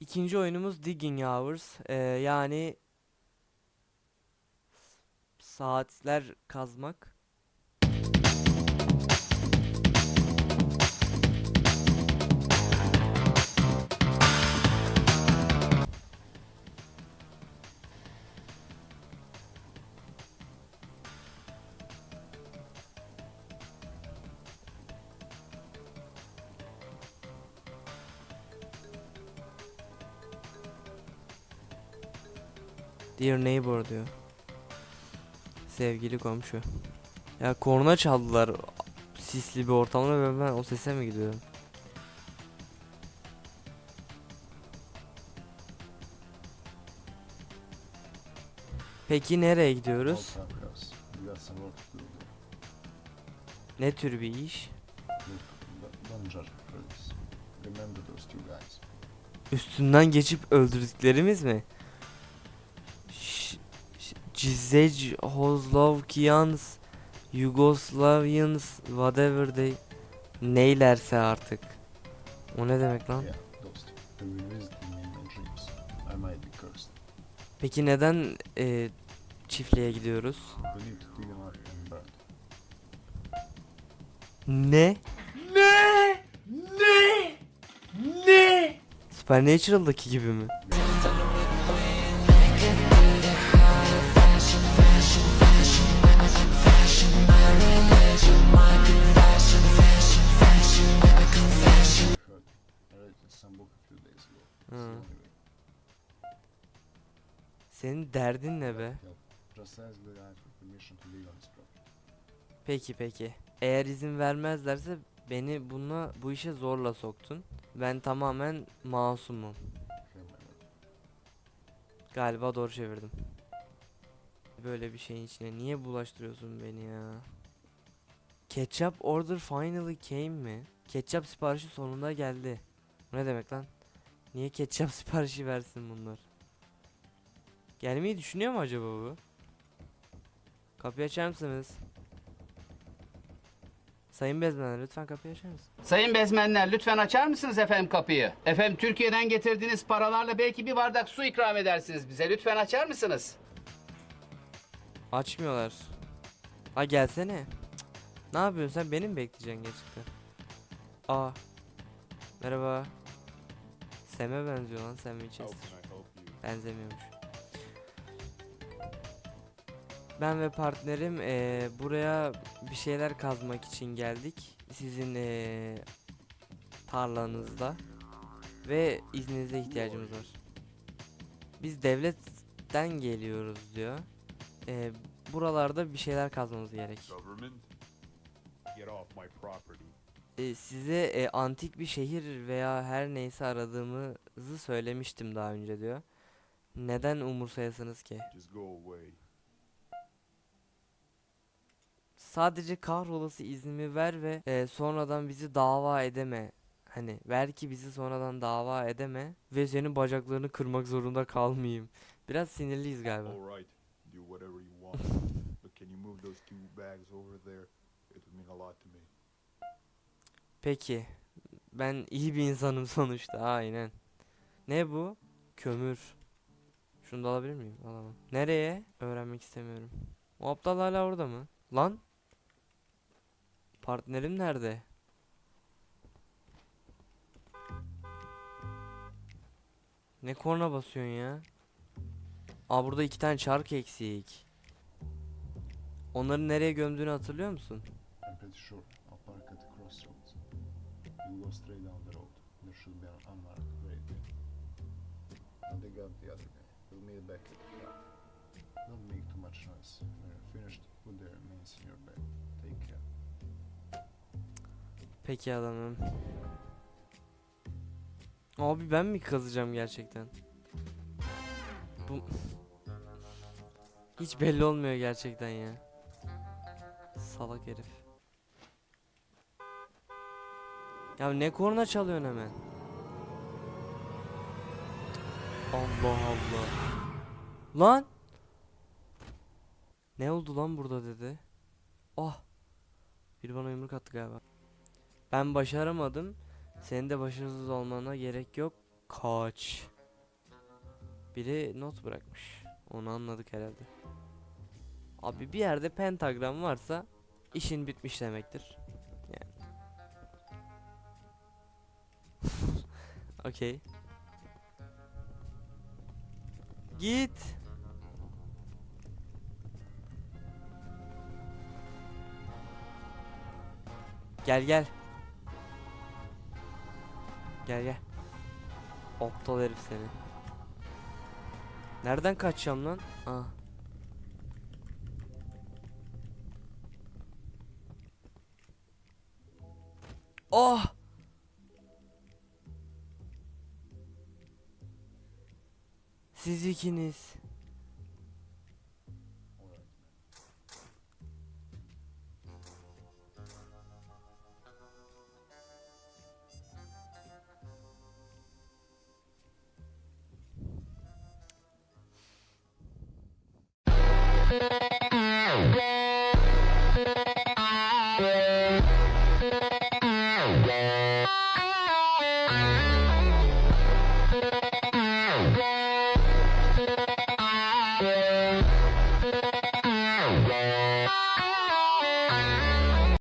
İkinci oyunumuz Digging Hours. Ee, yani saatler kazmak. Dear neighbor diyor. Sevgili komşu. Ya korna çaldılar. Sisli bir ortamda ve ben o sese mi gidiyorum? Peki nereye gidiyoruz? Ne tür bir iş? Üstünden geçip öldürdüklerimiz mi? Cizej, Hozlovkians, Yugoslavians, whatever they neylerse artık. O ne demek lan? Peki neden e, çiftliğe gidiyoruz? Ne? Ne? Ne? Ne? Supernatural'daki gibi mi? Senin derdin ne be? Peki peki. Eğer izin vermezlerse beni buna bu işe zorla soktun. Ben tamamen masumum. Galiba doğru çevirdim. Böyle bir şeyin içine niye bulaştırıyorsun beni ya? Ketchup order finally came mi? Ketçap siparişi sonunda geldi. Bu ne demek lan? Niye ketçap siparişi versin bunlar? Gelmeyi düşünüyor mu acaba bu? Kapıyı açar mısınız? Sayın Bezmenler lütfen kapıyı açar mısınız? Sayın bezmenler lütfen açar mısınız efendim kapıyı? Efendim Türkiye'den getirdiğiniz paralarla belki bir bardak su ikram edersiniz bize. Lütfen açar mısınız? Açmıyorlar. Ha gelsene. Cık. Ne yapıyorsun sen beni mi bekleyeceksin gerçekten? Aa. Merhaba. Sem'e benziyor lan Sam Winchester. Benzemiyormuş. Ben ve partnerim eee, buraya bir şeyler kazmak için geldik. Sizin eee, tarlanızda. Ve izninize ihtiyacımız var. Biz devletten geliyoruz diyor. Eee, buralarda bir şeyler kazmamız gerek. E, size e, antik bir şehir veya her neyse aradığımızı söylemiştim daha önce diyor. Neden umursayasınız ki? Sadece kahrolası iznimi ver ve e, sonradan bizi dava edeme. Hani ver ki bizi sonradan dava edeme ve senin bacaklarını kırmak zorunda kalmayayım. Biraz sinirliyiz galiba. All right, do whatever you want. but can you move those two bags over there? It would mean a lot to me. Peki. Ben iyi bir insanım sonuçta. Aynen. Ne bu? Kömür. Şunu da alabilir miyim? Alamam. Nereye? Öğrenmek istemiyorum. O aptal hala orada mı? Lan? Partnerim nerede? Ne korna basıyorsun ya? Aa burada iki tane çark eksik. Onları nereye gömdüğünü hatırlıyor musun? Don't make too much noise. You're finished, put the remains in your bag. Take care. Peki adamım. Abi ben mi kazacağım gerçekten? Bu hiç belli olmuyor gerçekten ya. Salak herif. Ya ne korna çalıyorsun hemen? Allah Allah. Lan! Ne oldu lan burada dedi. Ah! Bir bana yumruk attı galiba. Ben başaramadım. Senin de başarısız olmana gerek yok. Koç. Biri not bırakmış. Onu anladık herhalde. Abi bir yerde pentagram varsa işin bitmiş demektir. Yani. Okey. Git. Gel gel. Gel gel. Aptal herif seni. Nereden kaçacağım lan? Ah. Oh! Siz ikiniz. Ah